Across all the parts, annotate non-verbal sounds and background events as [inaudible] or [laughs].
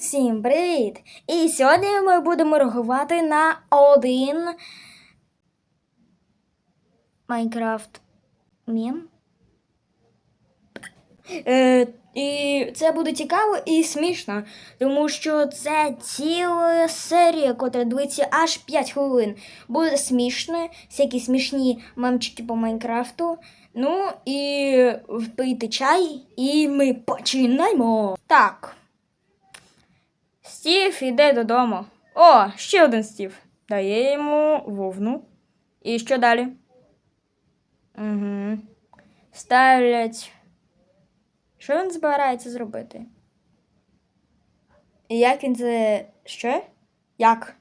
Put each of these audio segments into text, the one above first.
Всім привіт! І сьогодні ми будемо реагувати на один Майнкрафт мем. Е, і це буде цікаво і смішно, тому що це ціла серія, котра длиться аж 5 хвилин. Буде смішно, всякі смішні мемчики по Майнкрафту. Ну і впийте чай, і ми починаємо. Так. Стів іде додому. О, ще один Стів. Дає йому вовну. І що далі? Угу. Ставлять. Що він збирається зробити? І як він це. Що? Як?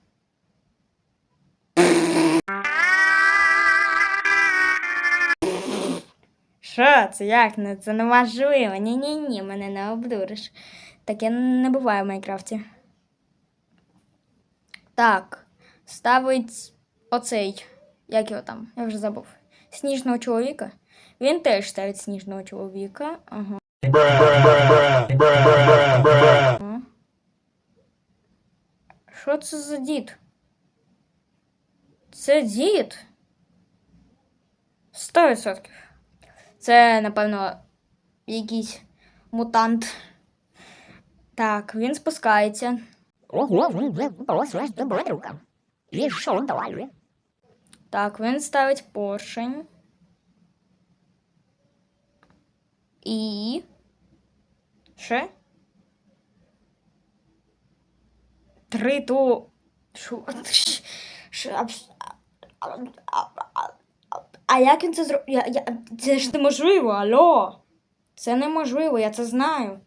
Що це? Як? Ну, це неможливо. Ні-ні-ні, мене не обдуриш. Таке не буває в Майнкрафті. Так, ставить оцей. Як його там? Я вже забув. Сніжного чоловіка. Він теж ставить сніжного чоловіка. Ага. Що це за дід? Це дід? Сто відсотків. Це, напевно, якийсь мутант. Так, він спускається. Так, він ставить поршень. І. Ще? Три? Ш- ш- а, як він це зробив? Це ж неможливо, алло. Це неможливо, я це знаю.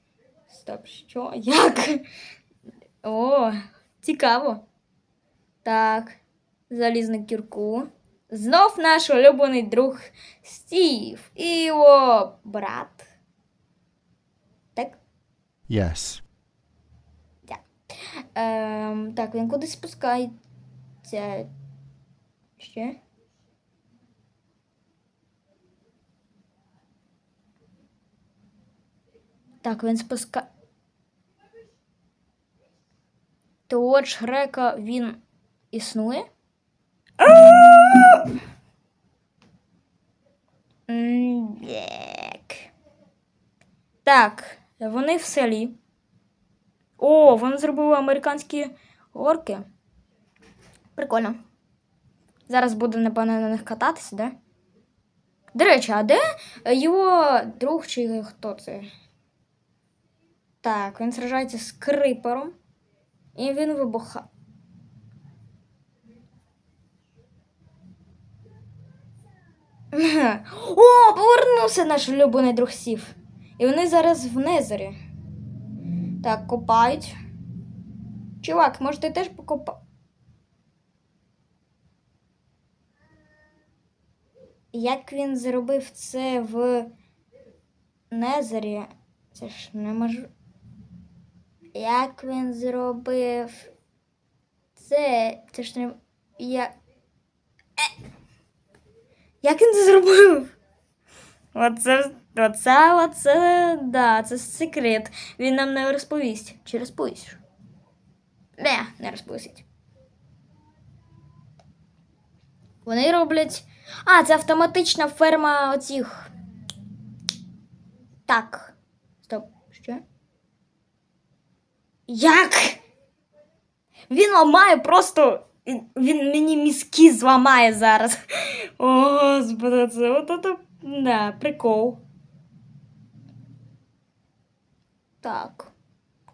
Стоп, що? Як? О, цікаво. Так, заліз на кірку. Знов наш улюблений друг Стів і його брат. Так? Yes. Ем, так, він кудись спускається. Ще? Так, він спуска. То от Шрека він існує? Так. Вони в селі. О, вони зробили американські горки. Прикольно. Зараз буду, напевно, на них кататися, да? До речі, а де його друг чи хто це? Так, він сражається з крипером. І він вибуха. О, повернувся наш улюблений друг Сів. І вони зараз в Незері. Так, копають. Чувак, може ти теж покопа. Як він зробив це в Незері? Це ж не можу. Як він зробив це? Це ж не. Я. Е! Як він це зробив? Оце, оце, оце, да, це секрет. Він нам не розповість. Чи розповість? Не, не розповість. Вони роблять. А, це автоматична ферма оцих. Так. Стоп, що? Як? Він ламає просто. Він мені мізки зламає зараз. О, господи, це от це. Да, прикол. Так.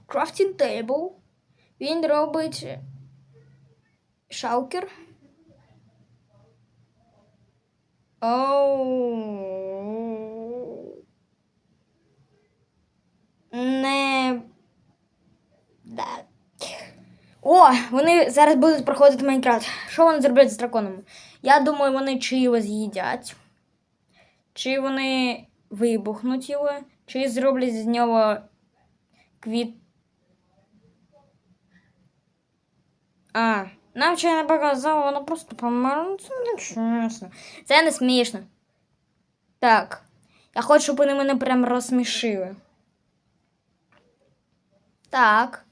Crafting table. Він робить шалкер. Оу. Не. Да. О, вони зараз будуть проходити Майнкрафт. Що вони зроблять з драконом? Я думаю, вони чи його з'їдять, чи вони вибухнуть його, чи зроблять з нього квіт. А, нам ще не показало, воно просто померло. Це не чесно. Це не смішно. Так. Я хочу, щоб вони мене прям розсмішили. Так.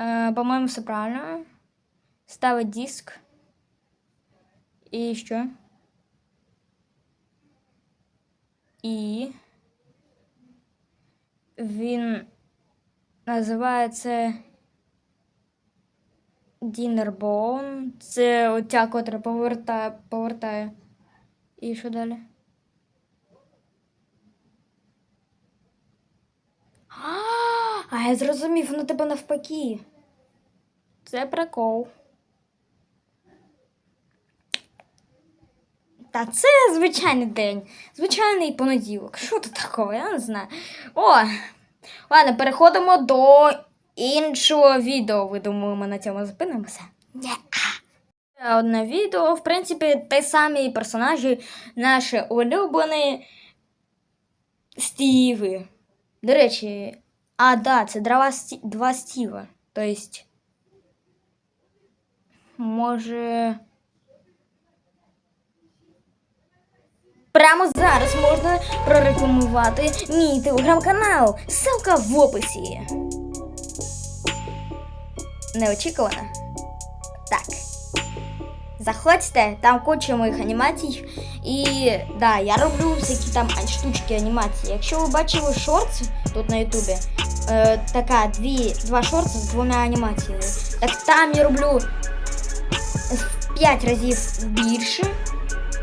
Е, по-моєму, все правильно. Ставить диск. І що? І він називається Дінербоун. Це оця, котра повертає, повертає. І що далі? А, я зрозумів, воно тебе навпаки. Це прикол. Та це звичайний день, звичайний понеділок. Що тут такого? Я не знаю. О, ладно, переходимо до іншого відео. Ви думаю, ми на цьому зупинимося? Ні. Одне відео, в принципі, ті самі персонажі, наші улюблені Стіви. До речі, а, да, це два, сті... два Стіва. Тобто, може. Прямо зараз можна прорекламувати мій телеграм-канал. Ссылка в описі. Неочікувано? Так. Заходьте, там куча моїх анімацій. І да, я роблю всякі там штучки анімації. Якщо ви бачили шортс тут на Ютубі, Е, така дві, два шорти з двома анімаціями. Так там я роблю в 5 разів більше,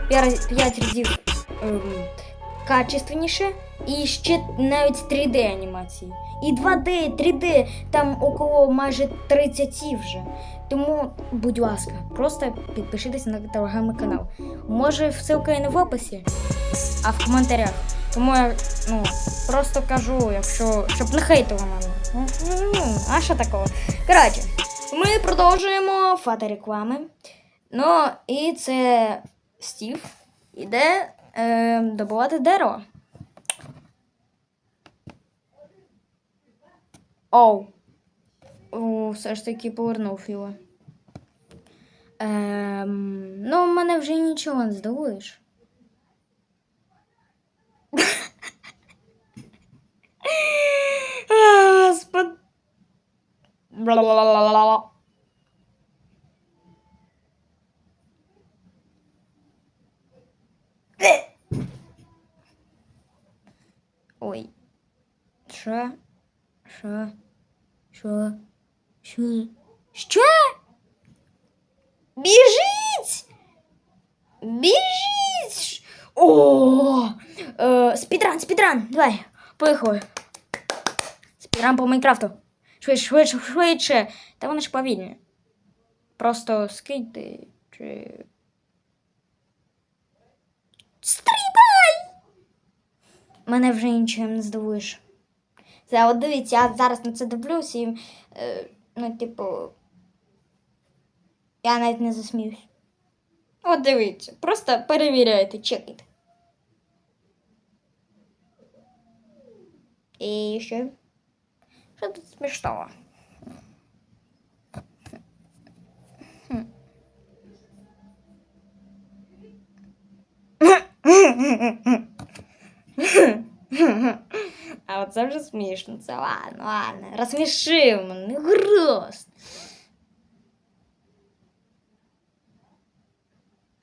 5 разів е, качественніше і ще навіть 3D анімації. І 2D, і 3D, там около майже 30 вже. Тому, будь ласка, просто підпишитесь на телеграм-канал. Може, ссылка і не в описі, а в коментарях. Тому я ну, просто кажу, якщо щоб не хейтили мене. Ну, ну, а що такого? Коротше, ми продовжуємо фата реклами. Ну, і це Стів іде е, добувати дерево. Оу. О, все ж таки повернув його. Ем, ну, мене вже нічого не здивуєш. [laughs] Ой. Що? Що? Що? Що? Що? Біжіть! Біжіть! О! Е, спідран, спідран, давай, поїхали. Спідран по Майнкрафту. Швидше, швидше, швидше. Та вони ж повільні. Просто скиньте чи. Стрибай! Мене вже нічим не здивуєш. От дивіться, я зараз на це дивлюсь і. Е, ну, типу. Я навіть не засміюсь. От дивіться, просто перевіряйте, чекайте. І що? Що тут смішного? А оце вже смішно. Це ладно, ладно. Розсмішив мене, гроз.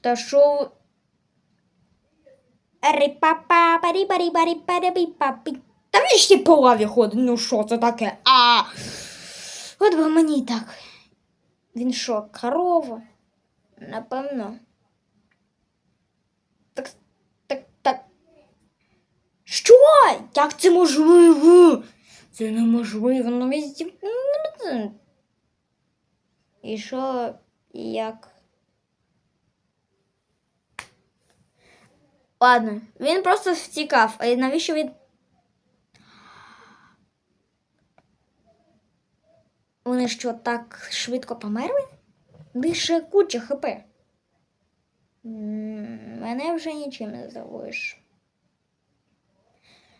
Та що? Та він ще по лаві ходить, ну що це таке? А! От би мені так. Він що, корова? Напевно. Так, так, так. Що? Як це можливо? Це неможливо, ну візді. І що, і як? Ладно, він просто втікав. А навіщо він. Вони що, так швидко померли? Лише куча хп. Мене вже нічим не здивуєш.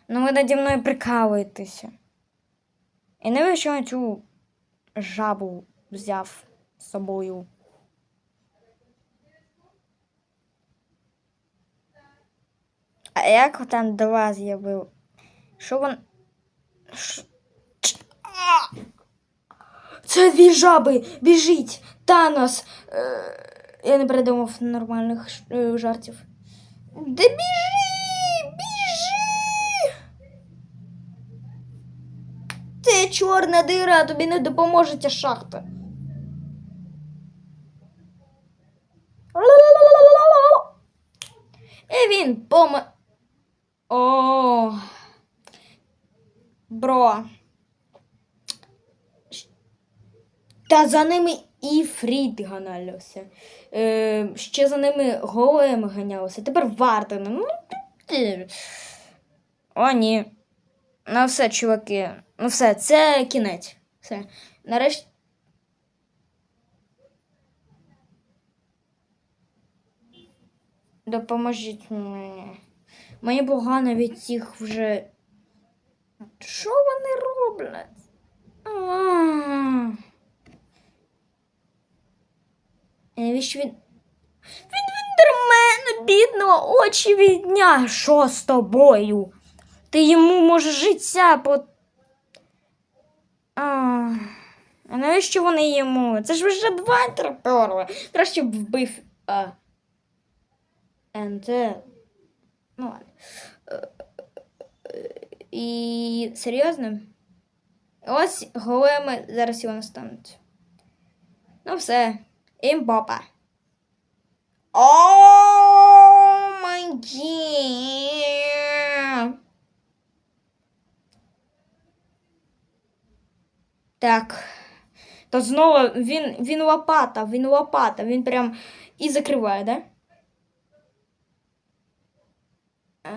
Ну, ви наді мною прикалуєтеся. І навіщо цю жабу взяв з собою? А як там два з'явив? Що він. Ш... Це дві жаби! Біжіть! Танос! Е, я не придумав нормальних е, жартів. Да біжи! Біжи! Це чорна дира, тобі не допоможе ця шахта. І він поме. О. Бро. Та за ними і Фрід ганялося. Е, ще за ними голем ганялося. Тепер Вартен. Ну. О, ні. Ну все, чуваки. Ну все, це кінець. Все. Нарешті. Допоможіть мені. Мені погано від цих вже. Що вони роблять? А. І Навіщо він. Він віндермен, бідного, очі від дня. Що з тобою? Ти йому можеш життя по. А, а навіщо вони йому? Це ж вже два терпери. Краще б вбив. А. НТ. Ну ладно. І серйозно? Ось големи зараз його настануть. Ну все. Імпопа. О май гі. Так. То знову він, він лопата, він лопата, він прям і закриває, да?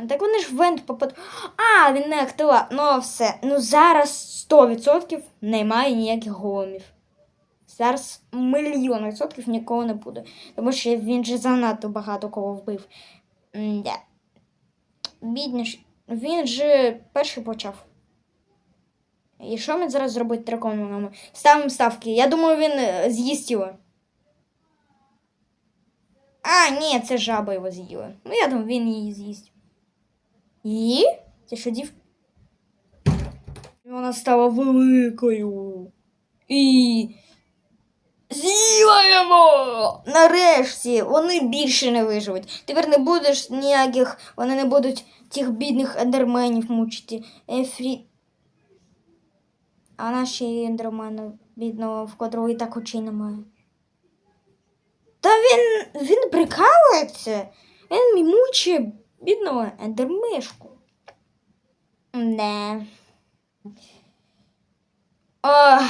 Так вони ж вент попад. А, він не актива. Ну все. Ну зараз 100% немає ніяких големів. Зараз мільйон відсотків нікого не буде. Тому що він же занадто багато кого вбив. Бідніш. Він же перший почав. І що ми зараз зробить драконом? Ставимо ставки. Я думаю, він е, з'їсть його. А, ні, це жаба його з'їла. Ну, я думаю, він її з'їсть. Її? Це що дів? Вона стала великою. І. З'їла його! Нарешті вони більше не виживуть. Тепер не будеш ніяких, вони не будуть тих бідних ендерменів мучити. Ефрі. А наші ендермени, бідного, в котрого і так очей немає. Та він. він прикалується. Він мучить бідного ендермишку. Не. Ох.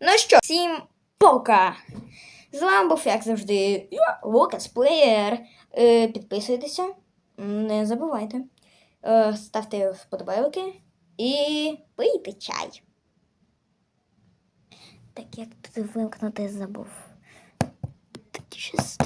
Ну що, всім пока! З вами був, як завжди, я, Плеєр. Е, підписуйтеся, не забувайте. Е, ставте вподобайки і пийте чай. Так як тут вимкнути забув. Тоді щас